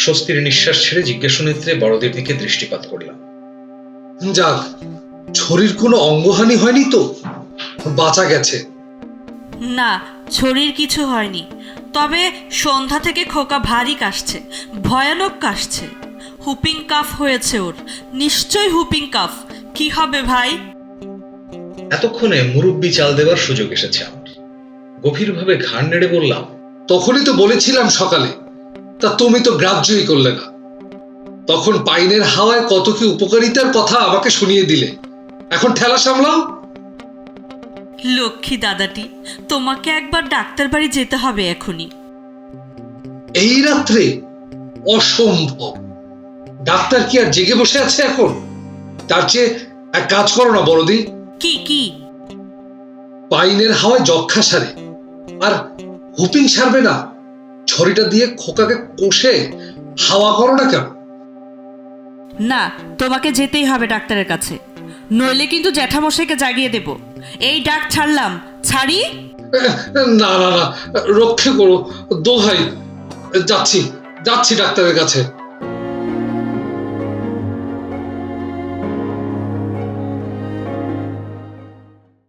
স্বস্তির নিঃশ্বাস ছেড়ে জিজ্ঞাসনেত্রে বড়দের দিকে দৃষ্টিপাত করলাম। যাক শরীর কোনো অঙ্গহানি হয়নি তো? বাঁচা গেছে। না ছড়ির কিছু হয়নি। তবে সন্ধ্যা থেকে খোকা ভারী কাশছে ভয়ানক কাশছে। হুপিং কাফ হয়েছে ওর। নিশ্চয় হুপিং কাফ। কি হবে ভাই? এতক্ষণে মুরব্বি চাল দেওয়ার সুযোগ এসেছে আমার। গভীরভাবে ঘাড় নেড়ে বললাম তখনই তো বলেছিলাম সকালে তা তুমি তো গ্রাহ্যই করলে না। তখন পাইনের হাওয়ায় কত কি উপকারিতার কথা আমাকে শুনিয়ে দিলে। এখন ঠেলা সামলাও। লক্ষ্মী দাদাটি তোমাকে একবার ডাক্তার বাড়ি যেতে হবে এখনই। এই রাত্রে অসম্ভব। ডাক্তার কি আর জেগে বসে আছে এখন? তার চেয়ে এক কাজ করো না বড়দি। কি কি? পাইনের হাওয়ায় যক্ষা সারে। আর হুপিং সারবে না। ছড়িটা দিয়ে খোকাকে কষে হাওয়া করো না কেন? না তোমাকে যেতেই হবে ডাক্তারের কাছে। নইলে কিন্তু জ্যাঠামশাইকে জাগিয়ে দেব। এই ডাক ছাড়লাম। ছাড়ি? না না না রক্ষে করো। দোহাই। যাচ্ছি যাচ্ছি ডাক্তারের কাছে।